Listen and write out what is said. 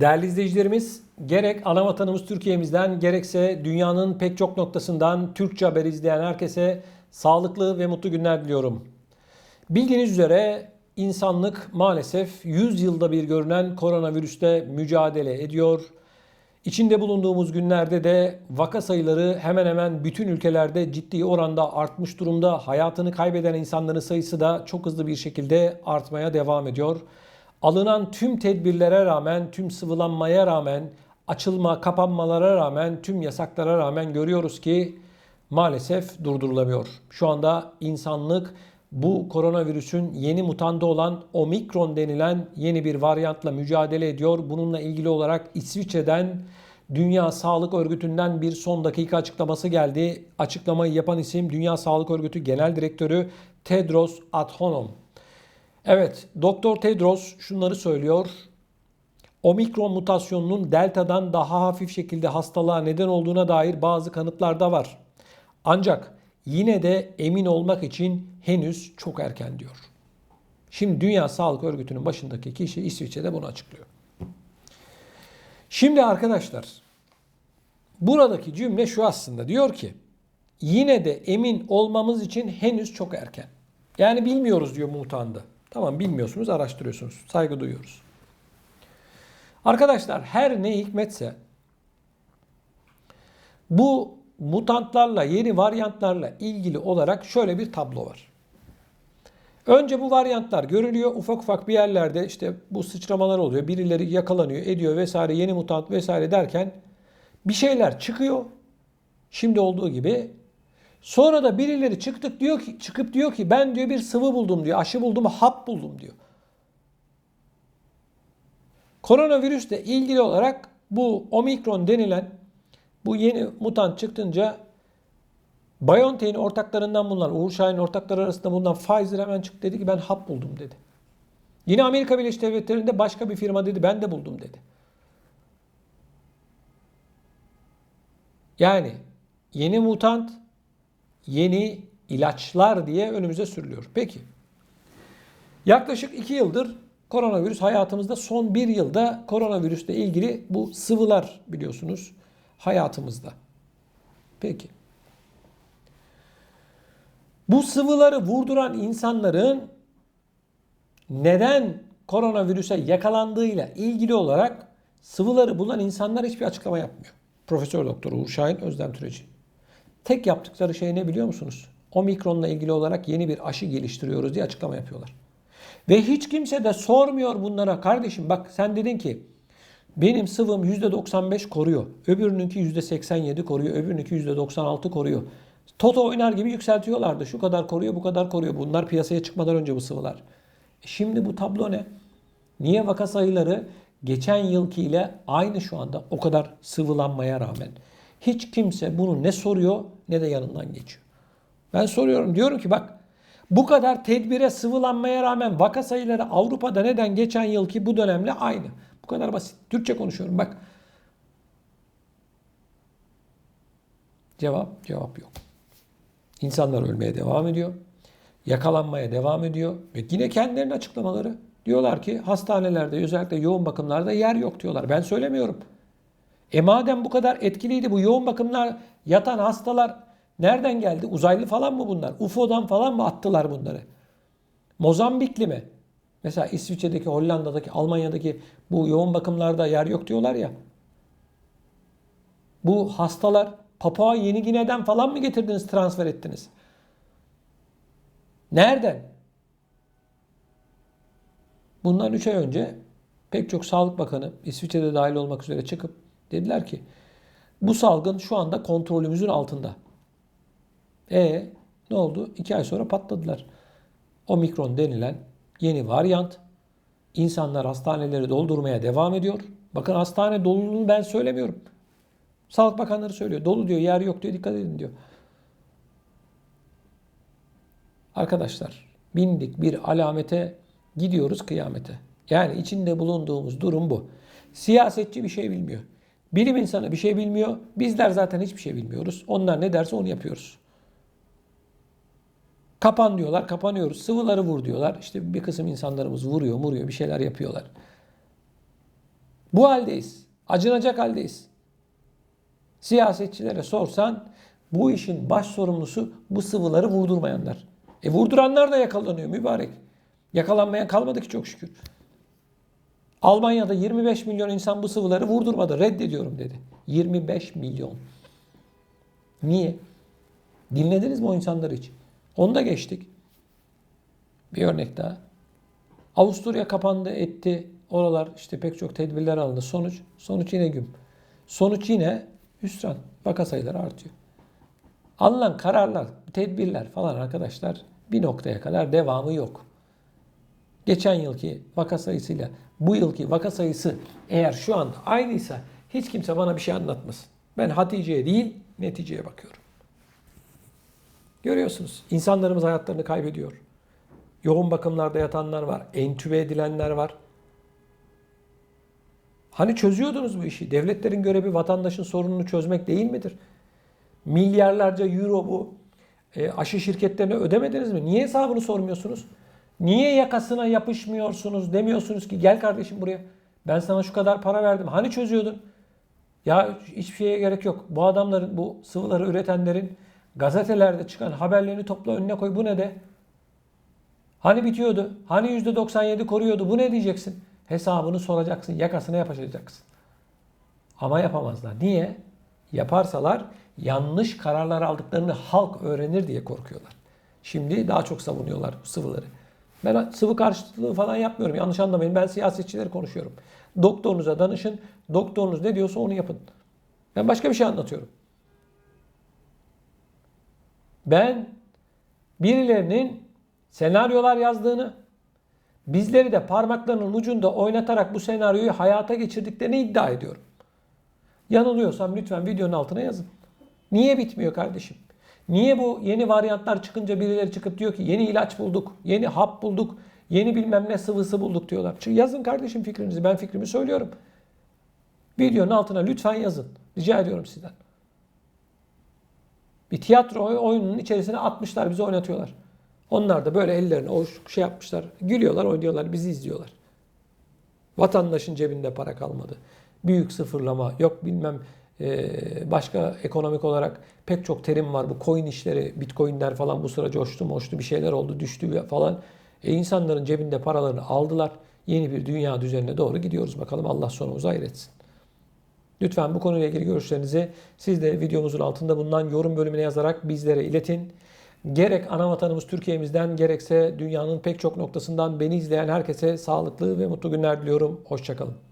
Değerli izleyicilerimiz, gerek ana vatanımız Türkiye'mizden gerekse dünyanın pek çok noktasından Türkçe haber izleyen herkese sağlıklı ve mutlu günler diliyorum. Bildiğiniz üzere insanlık maalesef 100 yılda bir görünen koronavirüste mücadele ediyor. İçinde bulunduğumuz günlerde de vaka sayıları hemen hemen bütün ülkelerde ciddi oranda artmış durumda. Hayatını kaybeden insanların sayısı da çok hızlı bir şekilde artmaya devam ediyor. Alınan tüm tedbirlere rağmen, tüm sıvılanmaya rağmen, açılma, kapanmalara rağmen, tüm yasaklara rağmen görüyoruz ki maalesef durdurulamıyor. Şu anda insanlık bu koronavirüsün yeni mutanda olan omikron denilen yeni bir varyantla mücadele ediyor. Bununla ilgili olarak İsviçre'den Dünya Sağlık Örgütü'nden bir son dakika açıklaması geldi. Açıklamayı yapan isim Dünya Sağlık Örgütü Genel Direktörü Tedros Adhanom. Evet, Doktor Tedros şunları söylüyor. Omikron mutasyonunun delta'dan daha hafif şekilde hastalığa neden olduğuna dair bazı kanıtlar da var. Ancak yine de emin olmak için henüz çok erken diyor. Şimdi Dünya Sağlık Örgütü'nün başındaki kişi İsviçre'de bunu açıklıyor. Şimdi arkadaşlar buradaki cümle şu aslında diyor ki yine de emin olmamız için henüz çok erken. Yani bilmiyoruz diyor mutanda. Tamam bilmiyorsunuz araştırıyorsunuz. Saygı duyuyoruz. Arkadaşlar her ne hikmetse bu mutantlarla, yeni varyantlarla ilgili olarak şöyle bir tablo var. Önce bu varyantlar görülüyor. Ufak ufak bir yerlerde işte bu sıçramalar oluyor. Birileri yakalanıyor, ediyor vesaire, yeni mutant vesaire derken bir şeyler çıkıyor. Şimdi olduğu gibi. Sonra da birileri çıktık diyor ki çıkıp diyor ki ben diyor bir sıvı buldum diyor. Aşı buldum, hap buldum diyor. Koronavirüsle ilgili olarak bu omikron denilen bu yeni mutant çıktınca BioNTech'in ortaklarından bulunan, Uğur Şahin ortakları arasında bulunan Pfizer hemen çıktı dedi ki ben hap buldum dedi. Yine Amerika Birleşik Devletleri'nde başka bir firma dedi ben de buldum dedi. Yani yeni mutant, yeni ilaçlar diye önümüze sürülüyor. Peki. Yaklaşık iki yıldır koronavirüs hayatımızda son bir yılda koronavirüsle ilgili bu sıvılar biliyorsunuz hayatımızda. Peki. Bu sıvıları vurduran insanların neden koronavirüse yakalandığıyla ilgili olarak sıvıları bulan insanlar hiçbir açıklama yapmıyor. Profesör Doktor Uğur Şahin, Özlem Türeci. Tek yaptıkları şey ne biliyor musunuz? Omikronla ilgili olarak yeni bir aşı geliştiriyoruz diye açıklama yapıyorlar. Ve hiç kimse de sormuyor bunlara. Kardeşim bak sen dedin ki benim sıvım %95 koruyor. Öbürününki %87 koruyor. Öbürününki %96 koruyor. Toto oynar gibi yükseltiyorlardı. Şu kadar koruyor, bu kadar koruyor. Bunlar piyasaya çıkmadan önce bu sıvılar. E şimdi bu tablo ne? Niye vaka sayıları geçen yılki ile aynı şu anda o kadar sıvılanmaya rağmen? Hiç kimse bunu ne soruyor ne de yanından geçiyor. Ben soruyorum diyorum ki bak bu kadar tedbire sıvılanmaya rağmen vaka sayıları Avrupa'da neden geçen yılki bu dönemle aynı? Bu kadar basit. Türkçe konuşuyorum bak. Cevap, cevap yok. İnsanlar ölmeye devam ediyor. Yakalanmaya devam ediyor. Ve yine kendilerinin açıklamaları. Diyorlar ki hastanelerde özellikle yoğun bakımlarda yer yok diyorlar. Ben söylemiyorum. E madem bu kadar etkiliydi bu yoğun bakımlar yatan hastalar nereden geldi? Uzaylı falan mı bunlar? UFO'dan falan mı attılar bunları? Mozambikli mi? Mesela İsviçre'deki, Hollanda'daki, Almanya'daki bu yoğun bakımlarda yer yok diyorlar ya. Bu hastalar Papua Yeni Gine'den falan mı getirdiniz, transfer ettiniz? Nereden? Bundan 3 ay önce pek çok Sağlık Bakanı İsviçre'de dahil olmak üzere çıkıp dediler ki bu salgın şu anda kontrolümüzün altında. E ne oldu? 2 ay sonra patladılar. Omikron denilen yeni varyant. İnsanlar hastaneleri doldurmaya devam ediyor. Bakın hastane doluluğunu ben söylemiyorum. Sağlık Bakanları söylüyor. Dolu diyor, yer yok diyor, dikkat edin diyor. Arkadaşlar bindik bir alamete gidiyoruz kıyamete. Yani içinde bulunduğumuz durum bu. Siyasetçi bir şey bilmiyor. Bilim insanı bir şey bilmiyor. Bizler zaten hiçbir şey bilmiyoruz. Onlar ne derse onu yapıyoruz. Kapan diyorlar, kapanıyoruz. Sıvıları vur diyorlar. İşte bir kısım insanlarımız vuruyor, vuruyor, bir şeyler yapıyorlar. Bu haldeyiz. Acınacak haldeyiz. Siyasetçilere sorsan bu işin baş sorumlusu bu sıvıları vurdurmayanlar. E vurduranlar da yakalanıyor mübarek. Yakalanmaya kalmadı ki çok şükür. Almanya'da 25 milyon insan bu sıvıları vurdurmadı. Reddediyorum dedi. 25 milyon. Niye? Dinlediniz mi o insanları hiç? Onu da geçtik. Bir örnek daha. Avusturya kapandı etti. Oralar işte pek çok tedbirler alındı. Sonuç sonuç yine güm. Sonuç yine hüsran. Vaka sayıları artıyor. Alınan kararlar, tedbirler falan arkadaşlar bir noktaya kadar devamı yok. Geçen yılki vaka sayısıyla bu yılki vaka sayısı eğer şu anda aynıysa hiç kimse bana bir şey anlatmasın. Ben Hatice'ye değil neticeye bakıyorum. Görüyorsunuz insanlarımız hayatlarını kaybediyor. Yoğun bakımlarda yatanlar var, entübe edilenler var. Hani çözüyordunuz bu işi? Devletlerin görevi vatandaşın sorununu çözmek değil midir? Milyarlarca euro bu e, aşı şirketlerine ödemediniz mi? Niye hesabını sormuyorsunuz? Niye yakasına yapışmıyorsunuz? Demiyorsunuz ki gel kardeşim buraya. Ben sana şu kadar para verdim. Hani çözüyordun? Ya hiçbir şeye gerek yok. Bu adamların, bu sıvıları üretenlerin gazetelerde çıkan haberlerini topla önüne koy. Bu ne de? Hani bitiyordu? Hani %97 koruyordu? Bu ne diyeceksin? Hesabını soracaksın. Yakasına yapışacaksın. Ama yapamazlar. Niye? Yaparsalar yanlış kararlar aldıklarını halk öğrenir diye korkuyorlar. Şimdi daha çok savunuyorlar sıvıları. Ben sıvı karşıtlığı falan yapmıyorum. Yanlış anlamayın. Ben siyasetçileri konuşuyorum. Doktorunuza danışın. Doktorunuz ne diyorsa onu yapın. Ben başka bir şey anlatıyorum. Ben birilerinin senaryolar yazdığını, bizleri de parmaklarının ucunda oynatarak bu senaryoyu hayata geçirdiklerini iddia ediyorum. Yanılıyorsam lütfen videonun altına yazın. Niye bitmiyor kardeşim? Niye bu yeni varyantlar çıkınca birileri çıkıp diyor ki yeni ilaç bulduk, yeni hap bulduk, yeni bilmem ne sıvısı bulduk diyorlar. Çünkü yazın kardeşim fikrinizi. Ben fikrimi söylüyorum. Videonun altına lütfen yazın. Rica ediyorum sizden. Bir tiyatro oyununun içerisine atmışlar, bizi oynatıyorlar. Onlar da böyle ellerini o şey yapmışlar. Gülüyorlar, oynuyorlar, bizi izliyorlar. Vatandaşın cebinde para kalmadı. Büyük sıfırlama, yok bilmem ee, başka ekonomik olarak pek çok terim var. Bu coin işleri, bitcoinler falan bu sıra coştu moştu bir şeyler oldu düştü falan. E insanların cebinde paralarını aldılar. Yeni bir dünya düzenine doğru gidiyoruz. Bakalım Allah sonumuzu hayretsin. Lütfen bu konuyla ilgili görüşlerinizi siz de videomuzun altında bulunan yorum bölümüne yazarak bizlere iletin. Gerek ana vatanımız Türkiye'mizden gerekse dünyanın pek çok noktasından beni izleyen herkese sağlıklı ve mutlu günler diliyorum. Hoşçakalın.